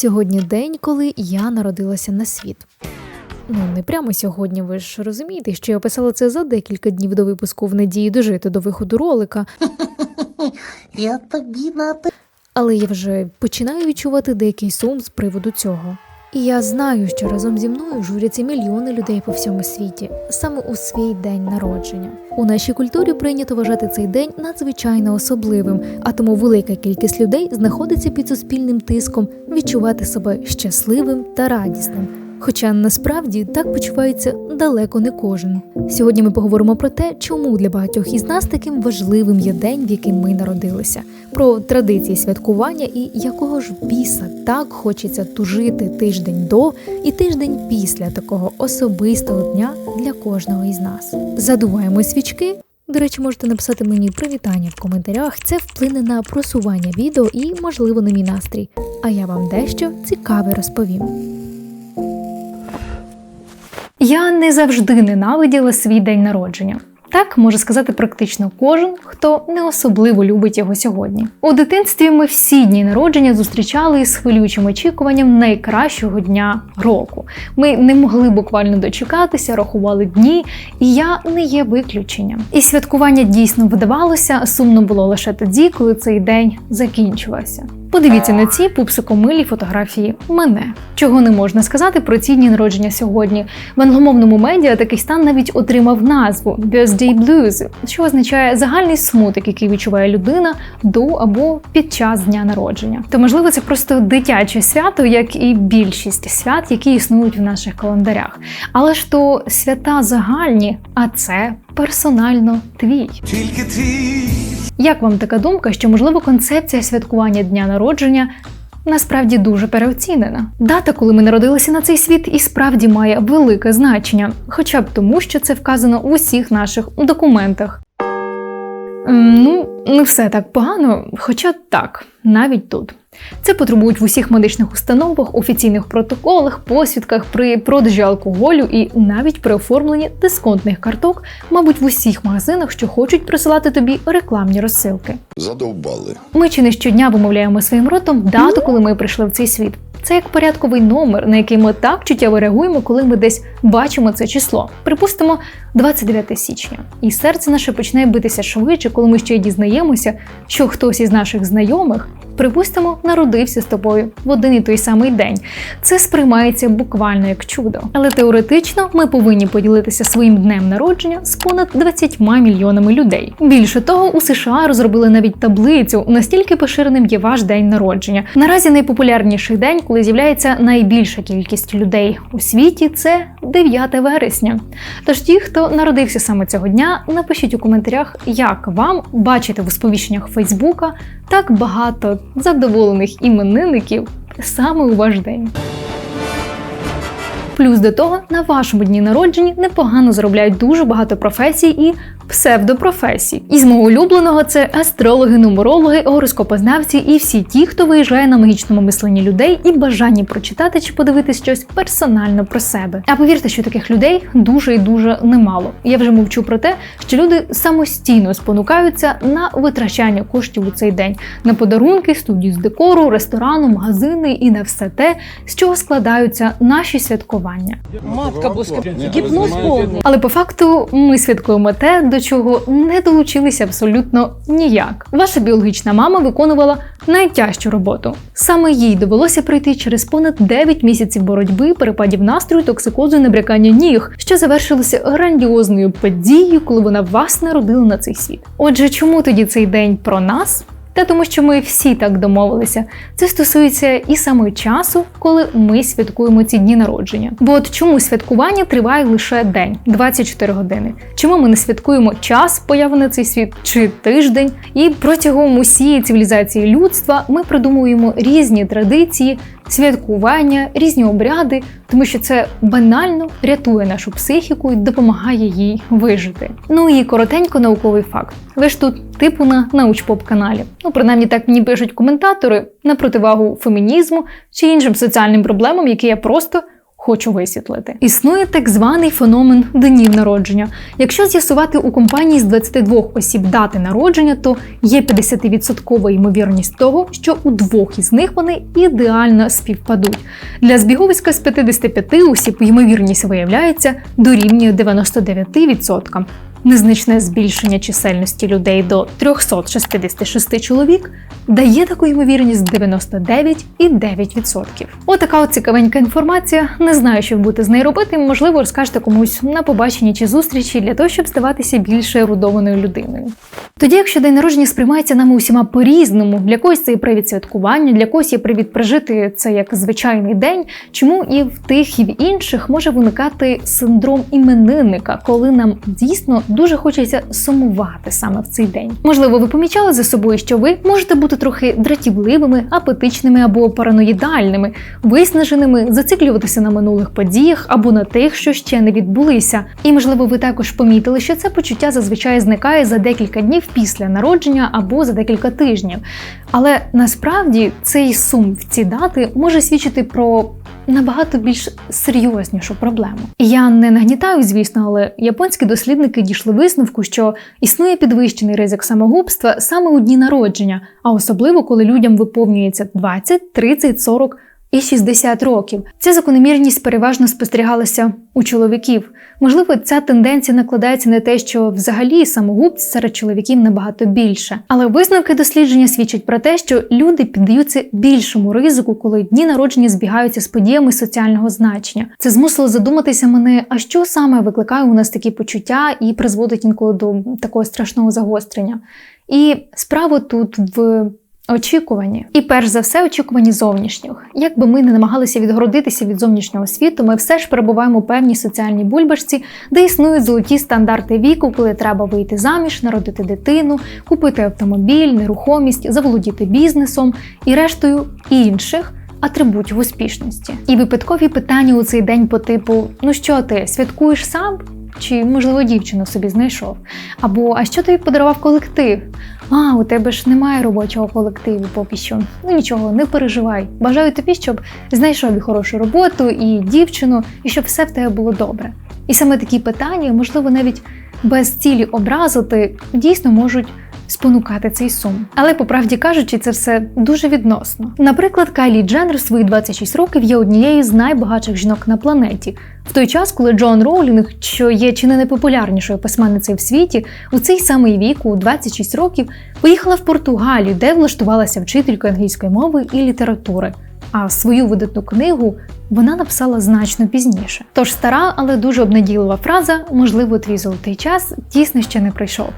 Сьогодні день, коли я народилася на світ. Ну, не прямо сьогодні, ви ж розумієте, що я писала це за декілька днів до випуску в надії дожити до виходу ролика, Я тобі на те. але я вже починаю відчувати деякий сум з приводу цього. І я знаю, що разом зі мною журяться мільйони людей по всьому світі, саме у свій день народження. У нашій культурі прийнято вважати цей день надзвичайно особливим, а тому велика кількість людей знаходиться під суспільним тиском відчувати себе щасливим та радісним. Хоча насправді так почувається далеко не кожен. Сьогодні ми поговоримо про те, чому для багатьох із нас таким важливим є день, в який ми народилися, про традиції святкування і якого ж біса так хочеться тужити тиждень до і тиждень після такого особистого дня для кожного із нас. Задуваємо свічки. До речі, можете написати мені привітання в коментарях. Це вплине на просування відео і, можливо, на мій настрій. А я вам дещо цікаве розповім. Я не завжди ненавиділа свій день народження. Так може сказати практично кожен, хто не особливо любить його сьогодні. У дитинстві ми всі дні народження зустрічали з хвилюючим очікуванням найкращого дня року. Ми не могли буквально дочекатися, рахували дні, і я не є виключенням. І святкування дійсно вдавалося, сумно було лише тоді, коли цей день закінчувався. Подивіться на ці пупсикомилі фотографії мене. Чого не можна сказати про ці дні народження сьогодні. В англомовному медіа такий стан навіть отримав назву Birthday Blues, що означає загальний смуток, який відчуває людина до або під час дня народження. То можливо, це просто дитяче свято, як і більшість свят, які існують в наших календарях. Але ж то свята загальні, а це персонально твій. Тільки твій Як вам така думка, що можливо концепція святкування дня народження насправді дуже переоцінена? Дата, коли ми народилися на цей світ, і справді має велике значення, хоча б тому, що це вказано у всіх наших документах. Ну, не все так погано, хоча так, навіть тут. Це потребують в усіх медичних установах, офіційних протоколах, посвідках при продажі алкоголю і навіть при оформленні дисконтних карток, мабуть, в усіх магазинах, що хочуть присилати тобі рекламні розсилки. Задовбали. Ми чи не щодня вимовляємо своїм ротом дату, коли ми прийшли в цей світ. Це як порядковий номер, на який ми так чуттєво реагуємо, коли ми десь бачимо це число. Припустимо, 29 січня. І серце наше починає битися швидше, коли ми ще й дізнаємося, що хтось із наших знайомих, припустимо, народився з тобою в один і той самий день. Це сприймається буквально як чудо. Але теоретично ми повинні поділитися своїм днем народження з понад 20 мільйонами людей. Більше того, у США розробили навіть таблицю, настільки поширеним є ваш день народження. Наразі найпопулярніший день, коли з'являється найбільша кількість людей у світі, це 9 вересня. Тож ті, хто народився саме цього дня, напишіть у коментарях, як вам бачити в сповіщеннях Фейсбука так багато задоволених іменинників саме у ваш день. Плюс до того, на вашому дні народження непогано заробляють дуже багато професій і псевдопрофесій. Із мого улюбленого це астрологи, нумерологи, гороскопознавці і всі ті, хто виїжджає на магічному мисленні людей і бажанні прочитати чи подивитись щось персонально про себе. А повірте, що таких людей дуже і дуже немало. Я вже мовчу про те, що люди самостійно спонукаються на витрачання коштів у цей день на подарунки, студію з декору, ресторану, магазини і на все те, з чого складаються наші святкування. Матка боска. Гіпноз повний. Але по факту ми святкуємо те, до чого не долучилися абсолютно ніяк. Ваша біологічна мама виконувала найтяжчу роботу. Саме їй довелося пройти через понад 9 місяців боротьби, перепадів настрою, токсикозу і набрякання ніг, що завершилося грандіозною подією, коли вона вас народила на цей світ. Отже, чому тоді цей день про нас? Та тому, що ми всі так домовилися. Це стосується і саме часу, коли ми святкуємо ці дні народження. Бо от чому святкування триває лише день 24 години? Чому ми не святкуємо час появи на цей світ чи тиждень? І протягом усієї цивілізації людства ми придумуємо різні традиції, святкування, різні обряди, тому що це банально рятує нашу психіку і допомагає їй вижити. Ну і коротенько науковий факт. Ви ж тут типу на научпоп каналі. Ну, принаймні так мені пишуть коментатори на противагу фемінізму чи іншим соціальним проблемам, які я просто Хочу висвітлити. Існує так званий феномен днів народження. Якщо з'ясувати у компанії з 22 осіб дати народження, то є 50% ймовірність того, що у двох із них вони ідеально співпадуть. Для збіговиська з 55 осіб ймовірність виявляється дорівнює 99%. Незначне збільшення чисельності людей до 366 чоловік дає таку ймовірність 99,9%. Отака от цікавенька інформація. Не знаю, що будете з нею робити. Можливо, розкажете комусь на побаченні чи зустрічі для того, щоб здаватися більш ерудованою людиною. Тоді, якщо день народження сприймається нами усіма по-різному, для когось це є привід святкування, для когось є привід прожити це як звичайний день, чому і в тих, і в інших може виникати синдром іменинника, коли нам дійсно дуже хочеться сумувати саме в цей день. Можливо, ви помічали за собою, що ви можете бути трохи дратівливими, апетичними або параноїдальними, виснаженими, зациклюватися на минулих подіях або на тих, що ще не відбулися. І можливо, ви також помітили, що це почуття зазвичай зникає за декілька днів після народження або за декілька тижнів. Але насправді цей сум в ці дати може свідчити про набагато більш серйознішу проблему. Я не нагнітаю, звісно, але японські дослідники дійшли висновку, що існує підвищений ризик самогубства саме у дні народження, а особливо коли людям виповнюється 20, 30, 40 і 60 років. Ця закономірність переважно спостерігалася у чоловіків. Можливо, ця тенденція накладається на те, що взагалі самогубств серед чоловіків набагато більше. Але висновки дослідження свідчать про те, що люди піддаються більшому ризику, коли дні народження збігаються з подіями соціального значення. Це змусило задуматися мене, а що саме викликає у нас такі почуття і призводить інколи до такого страшного загострення. І справа тут в Очікувані. І перш за все, очікувані зовнішніх. Як би ми не намагалися відгородитися від зовнішнього світу, ми все ж перебуваємо у певній соціальній бульбашці, де існують золоті стандарти віку, коли треба вийти заміж, народити дитину, купити автомобіль, нерухомість, заволодіти бізнесом і рештою інших. Атрибутів успішності. І випадкові питання у цей день по типу: ну що ти святкуєш сам? Чи, можливо, дівчину собі знайшов? Або а що тобі подарував колектив? А, у тебе ж немає робочого колективу поки що. Ну нічого, не переживай. Бажаю тобі, щоб знайшов і хорошу роботу, і дівчину, і щоб все в тебе було добре. І саме такі питання, можливо, навіть без цілі образити, дійсно можуть спонукати цей сум. Але по правді кажучи, це все дуже відносно. Наприклад, Кайлі Дженнер свої 26 років є однією з найбагатших жінок на планеті. В той час, коли Джон Роулінг, що є чи не найпопулярнішою письменницею в світі, у цей самий вік, у 26 років, поїхала в Португалію, де влаштувалася вчителькою англійської мови і літератури. А свою видатну книгу вона написала значно пізніше. Тож стара, але дуже обнадійлива фраза можливо, твій золотий час дійсно ще не прийшов.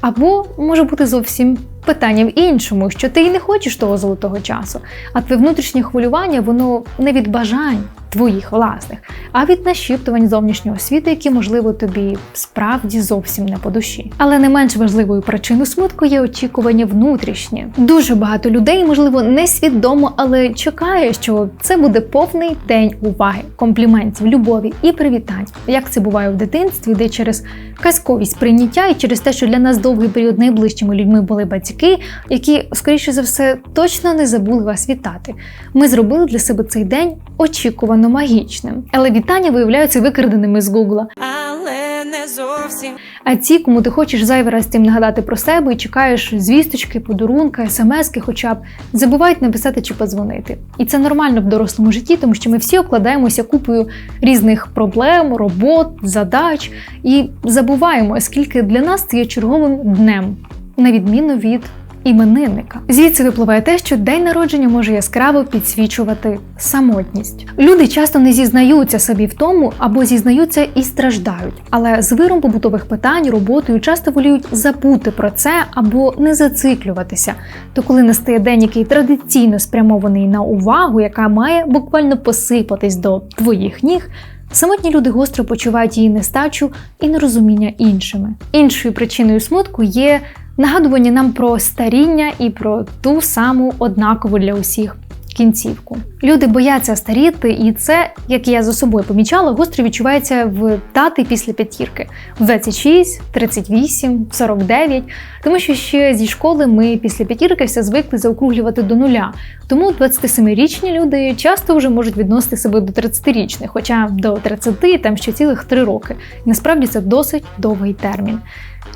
Або може бути зовсім питання в іншому, що ти й не хочеш того золотого часу, а твоє внутрішнє хвилювання воно не від бажань твоїх власних, а від нашіптувань зовнішнього світу, які, можливо, тобі справді зовсім не по душі. Але не менш важливою причиною смутку є очікування внутрішнє. Дуже багато людей, можливо, несвідомо, але чекає, що це буде повний день уваги, компліментів, любові і привітань, як це буває в дитинстві, де через казковість прийняття і через те, що для нас довгий період найближчими людьми були батьки, які, скоріше за все, точно не забули вас вітати. Ми зробили для себе цей день очікувано магічним. Але вітання виявляються викраденими з Гугла. але не зовсім. А ті, кому ти хочеш зайвий раз тим нагадати про себе і чекаєш звісточки, подарунка, смски, хоча б забувають написати чи подзвонити. І це нормально в дорослому житті, тому що ми всі обкладаємося купою різних проблем, робот, задач і забуваємо, скільки для нас це є черговим днем, на відміну від іменинника. Звідси випливає те, що день народження може яскраво підсвічувати самотність. Люди часто не зізнаються собі в тому або зізнаються і страждають, але з виром побутових питань, роботою часто воліють забути про це або не зациклюватися. То коли настає день, який традиційно спрямований на увагу, яка має буквально посипатись до твоїх ніг. Самотні люди гостро почувають її нестачу і нерозуміння іншими. Іншою причиною смутку є нагадування нам про старіння і про ту саму однакову для усіх кінцівку. Люди бояться старіти, і це, як я за собою помічала, гостро відчувається в дати після п'ятірки в 26, 38, 49, тому що ще зі школи ми після п'ятірки все звикли заокруглювати до нуля. Тому 27-річні люди часто вже можуть відносити себе до 30-річних, хоча до 30 там ще цілих 3 роки. І насправді це досить довгий термін.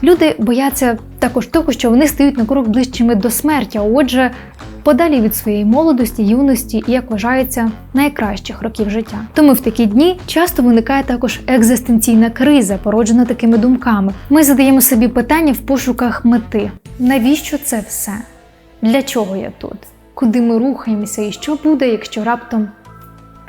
Люди бояться також того, що вони стають на крок ближчими до смерті, а отже, подалі від своєї молодості, юності і, як вважається, найкращих років життя. Тому в такі дні часто виникає також екзистенційна криза, породжена такими думками. Ми задаємо собі питання в пошуках мети: навіщо це все? Для чого я тут? Куди ми рухаємося, і що буде, якщо раптом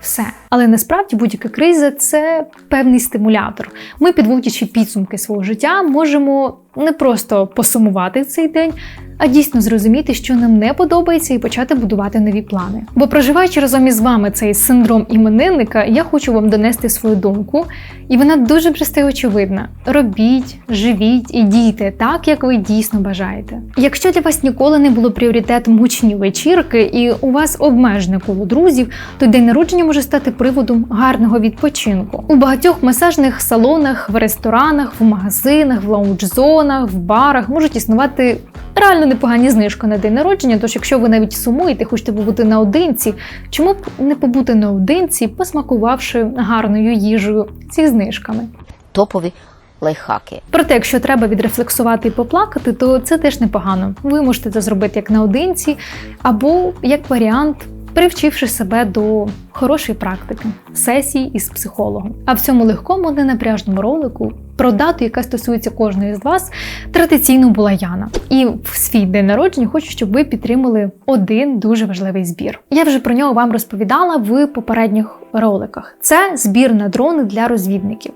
все. Але насправді будь-яка криза це певний стимулятор. Ми, підводячи підсумки свого життя, можемо не просто посумувати цей день, а дійсно зрозуміти, що нам не подобається, і почати будувати нові плани. Бо проживаючи разом із вами цей синдром іменинника, я хочу вам донести свою думку, і вона дуже просте очевидна: робіть, живіть і дійте так, як ви дійсно бажаєте. Якщо для вас ніколи не було пріоритетом гучні вечірки, і у вас обмежене коло друзів, то день народження може стати приводом гарного відпочинку. У багатьох масажних салонах, в ресторанах, в магазинах, в лаунж-зонах, в барах можуть існувати реально непогані знижки на день народження. Тож, якщо ви навіть сумуєте, хочете побути наодинці, чому б не побути наодинці, посмакувавши гарною їжею зі знижками? топові лайфхаки. Проте, якщо треба відрефлексувати і поплакати, то це теж непогано. Ви можете це зробити як наодинці, або як варіант, привчивши себе до хорошої практики сесії із психологом. А в цьому легкому ненапряжному ролику про дату, яка стосується кожної з вас, традиційно була Яна. І в свій день народження хочу, щоб ви підтримали один дуже важливий збір. Я вже про нього вам розповідала в попередніх роликах. Це збір на дрони для розвідників.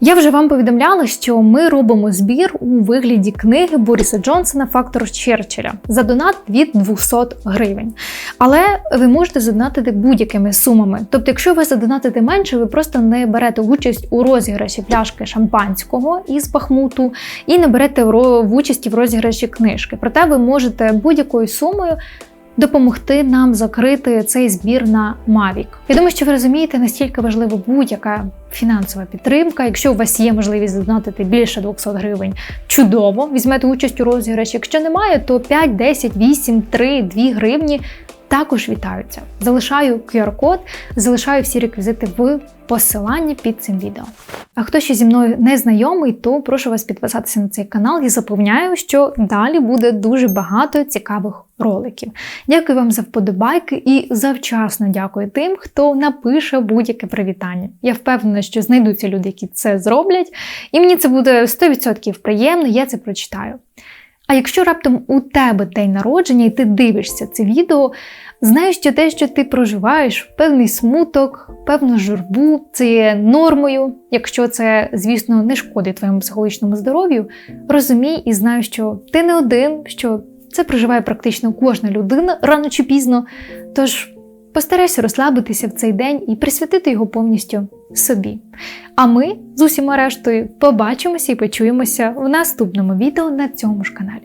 Я вже вам повідомляла, що ми робимо збір у вигляді книги Боріса Джонсона Фактор Черчилля за донат від 200 гривень. Але ви можете задонатити будь-якими сумами. Тобто, якщо ви задонатите менше, ви просто не берете участь у розіграші пляшки шампанського із Бахмуту і не берете в участі в розіграші книжки. Проте ви можете будь-якою сумою допомогти нам закрити цей збір на Mavic. Я думаю, що ви розумієте, настільки важлива будь-яка фінансова підтримка. Якщо у вас є можливість задонатити більше 200 гривень, чудово, візьмете участь у розіграші. Якщо немає, то 5, 10, 8, 3, 2 гривні також вітаються. Залишаю QR-код, залишаю всі реквізити в посиланні під цим відео. А хто ще зі мною не знайомий, то прошу вас підписатися на цей канал і запевняю, що далі буде дуже багато цікавих роликів. Дякую вам за вподобайки і завчасно дякую тим, хто напише будь-яке привітання. Я впевнена, що знайдуться люди, які це зроблять, і мені це буде 100% приємно, я це прочитаю. А якщо раптом у тебе день народження і ти дивишся це відео, знаєш, що те, що ти проживаєш, певний смуток, певну журбу, це є нормою, якщо це, звісно, не шкодить твоєму психологічному здоров'ю, розумій і знай, що ти не один, що це проживає практично кожна людина рано чи пізно. Тож постарайся розслабитися в цей день і присвятити його повністю собі. А ми з усіма рештою побачимося і почуємося в наступному відео на цьому ж каналі.